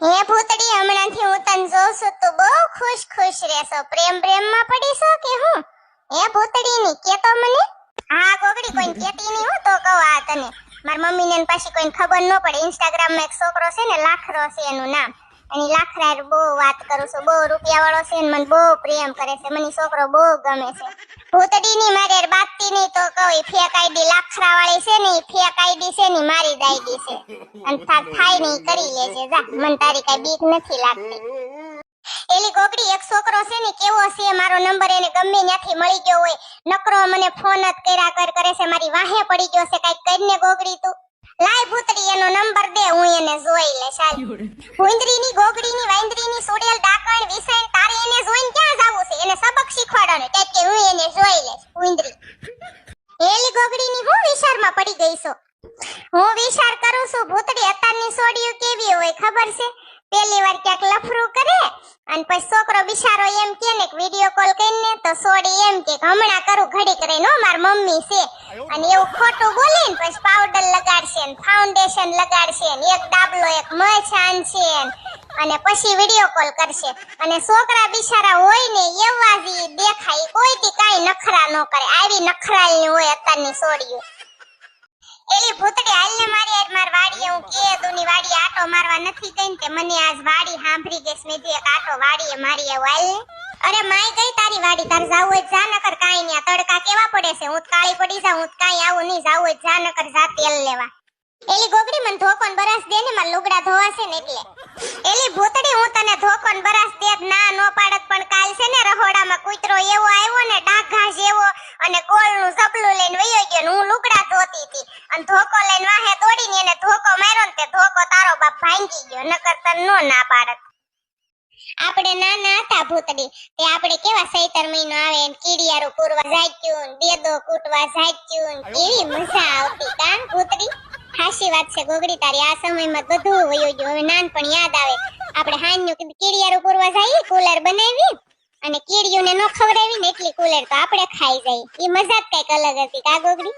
હે ભૂતડી, હમણાંથી હું તને જોઉં છું બહુ ખુશ ખુશ રહેશો. પ્રેમ પ્રેમમાં પડીશો કે હું? હે ભૂતડી ની કે તો મને? હા, ગોગડી કોઈ કેતી નહીં હું, તો કહું આ તને. માર મમ્મી ને પાછી કોઈ ખબર ન પડે. ઇન્સ્ટાગ્રામમાં એક છોકરો છે ને, લાખરો છે એનું નામ. એની લાખરા બહુ વાત કરું છું. બહુ રૂપિયા વાળો છે મને બહુ પ્રેમ કરે છે. મને છોકરો બહુ ગમે છે. ભૂતડી ની મારે હારે ની તો કહું ઈ ફેક આઈડી લાખરા વાળી છે ને ફેક આઈડી છે ને મારી જ આઈડી છે. અને થાક થાય ને કરી લેજે જા, મને તારી કઈ બીક નથી લાગતી. એલી ગોગડી, એક છોકરો છે ને, કેવો છે મારો નંબર, એને ગમે ત્યાંથી મળી ગયો હોય. નકરો મને ફોન જ કર્યા કર, કરે છે, મારી વાહે પડી ગયો છે, કંઈક કરીને ગોગડી તું. લાય ભૂતડી એનો નંબર દે હું એને જોઈ લે ચાલ. ભૂંદરી ની ગોગડી ની વાંદરી ની સોડિયલ ડાકણ વિસણ તારે એને જોઈને ક્યાં જાવું છે? એને સબક શીખવાડવાનો કે કે હું એને જોઈ લે ભૂંદરી. એલી ગોગડી ની હું વિચારમાં પડી ગઈ છું. હું વિચાર કરું છું. ભૂતડી અત્યારની સોડિયું કેવી હોય ખબર છે? પહેલી વાર ક્યાંક લફરું કરે અને પછી છોકરો બિચારો એમ કે ને વિડિયો કોલ કરીને તો સોડી એમ કે હમણાં કરું ઘડીક રહીને માર મમ્મી છે. અને એવું ખોટું બોલી ને પછી પાવડર લગાડશે ને ફાઉન્ડેશન લગાડશે ને, એક ડાબલો, એક મચ છે અને પછી વિડિયો કોલ કરશે. અને છોકરા બિચારા હોય ને, એવા જ દેખાય કોઈ થી કાંઈ નખરા ન કરે. આવી નખરાલની હોય અત્યારની સોડીઓ. એલી ભૂતડી હાલને મારી આજ માર વાડીએ, હું કે દુની વાડી આટો મારવા નથી કઈ તે મને આજ વાડી સાંભળી કે સ્મિતિ એક આટો વાડીએ મારી આવું હાલ અરે માય ગઈ તારી વાડી, તાર જાવ હોય જા, નકર કાઈ ન્યા તડકા કેવા પડે છે? હું કાળી પડી જા હું કાઈ આવું નહીં, જાવ હોય જા, નકર જા તેલ લેવા. એલી ગોગડી મને ધોકોન બરાસ દે ને, માર લુગડા ધોવાશે ને એટલે. એલી ભૂતડી, હું તને ધોકો ગોળનું ઝબલું લઈને વયો ગયો ને હું લુગડા ધોતી હતી. અને ધોકો લઈને વાહે દોડીને એને ધોકો માર્યો ને તે ધોકો તારો બાપ ભાંગી ગયો, નકર તન નો ના પાડત. આપણે નાના હતા ભૂતડી, તે આપણે કેવા સૈતર મહિનો આવે ને કીડિયારું પૂરવા જાચ્યું દેદો કૂટવા જાચ્યું ને કેવી મજા આવતી કાન ભૂતડી? ખાસી વાત છે ગોગડી તારી, આ સમયમાં બધું વયો ગયું, હવે નાનપણ યાદ આવે. આપણે હાન્યું કીડિયારું પૂરવા જઈએ, કુલર બનાવી અને કીડીઓને નો ખવડાવી ને એટલી કુલેર તો આપણે ખાઈ જાય એ મજા જ કંઈક અલગ હતી કા ગોગડી?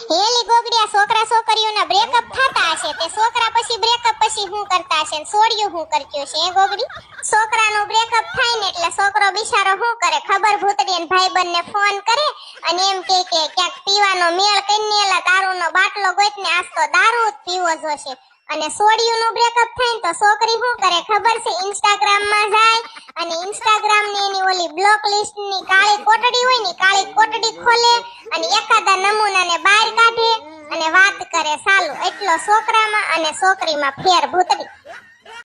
હેલી ગોગડી, આ છોકરા છોકરીઓના બ્રેકઅપ થતા હશે તે છોકરા પછી બ્રેકઅપ પછી હું કરતા હશે ને છોડ્યું હું કરતું છે એ ગોગડી? છોકરાનો બ્રેકઅપ થાય ને એટલે છોકરો બિચારો શું કરે? ખબર ભૂતડી અને ભાઈબંધને ફોન કરે અને એમ કે કે ક્યાંક પીવાનો મેળ કરીને એલા દારૂનો બાટલો ગોતને આજ તો દારૂ જ પીવો જોશે અને સોડિયુંનું બ્રેકઅપ થાય ને તો છોકરી શું કરે? ખબર છે? ઇન્સ્ટાગ્રામમાં જાય અને ઇન્સ્ટાગ્રામની એની ઓલી બ્લોક લિસ્ટની કાળી કોટડી હોય ને, કાળી કોટડી ખોલે અને એકાદા નમૂનાને બહાર કાઢે અને વાત કરે, સાલું, એટલો છોકરામાં અને છોકરીમાં ફેર ભૂતડી.